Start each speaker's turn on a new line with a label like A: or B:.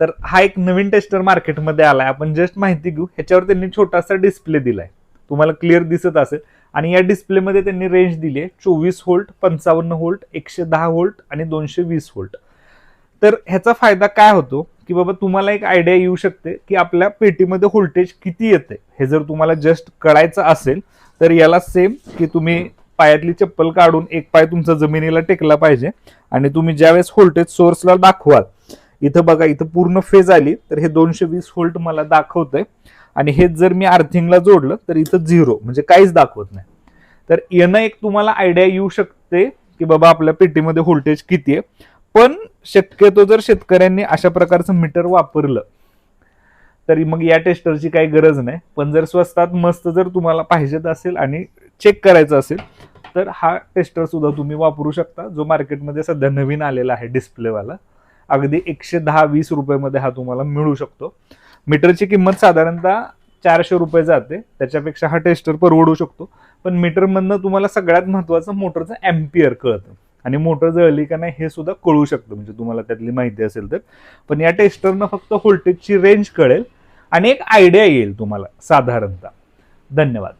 A: तर हा एक नवीन टेस्टर मार्केटमध्ये आलाय. आपण जस्ट माहिती घेऊ. ह्याच्यावर त्यांनी छोटासा डिस्प्ले दिलाय. तुम्हाला क्लिअर दिसत असेल. आणि या डिस्प्लेमध्ये त्यांनी रेंज दिली आहे. चोवीस व्होल्ट पंचावन्न व्होल्ट एकशे दहा व्होल्ट आणि दोनशे वीस व्होल्ट तर ह्याचा फायदा काय होतो? की बाबा तुम्हाला एक आयडिया येऊ शकते की आपल्या पेटीमध्ये व्होल्टेज किती येते. हे जर तुम्हाला जस्ट कळायचं असेल तर याला सेम की तुम्ही पायातली चप्पल काढून एक पाय तुमचा जमिनीला टेकला पाहिजे. आणि तुम्ही ज्यावेळेस व्होल्टेज सोर्सला दाखवाल इथं बघा इथं पूर्ण फेज आली. तर हे दोनशे वीस व्होल्ट मला दाखवतंय. आणि हेच जर मी अर्थिंगला जोडलं तर इथं झिरो म्हणजे काहीच दाखवत नाही. तर येणं एक तुम्हाला आयडिया येऊ शकते की बाबा आपल्या पेटीमध्ये व्होल्टेज किती आहे. पण शक्यतो जर शेतकऱ्यांनी अशा प्रकारचं मीटर वापरलं तरी मग या टेस्टरची काही गरज नाही. पण जर स्वस्तात मस्त जर तुम्हाला पाहिजेत असेल आणि चेक करायचं असेल तर हा टेस्टर सुद्धा तुम्ही वापरू शकता जो मार्केटमध्ये सध्या नवीन आलेला आहे डिस्प्लेवाला अगदी एकशे दहा वीस रुपयेमध्ये हा तुम्हाला मिळू शकतो. मीटरची किंमत साधारणतः चारशे रुपये जाते. त्याच्यापेक्षा हा टेस्टर परवडू शकतो. पण मीटरमधनं तुम्हाला सगळ्यात महत्वाचं मोटरचं ॲम्पियर कळतं. आणि मोटर जळली का नाही हे सुद्धा कळू शकतं. म्हणजे तुम्हाला त्यातली माहिती असेल तर. पण या टेस्टरनं फक्त व्होल्टेजची रेंज कळेल. आणि एक आयडिया येईल तुम्हाला साधारणतः. धन्यवाद.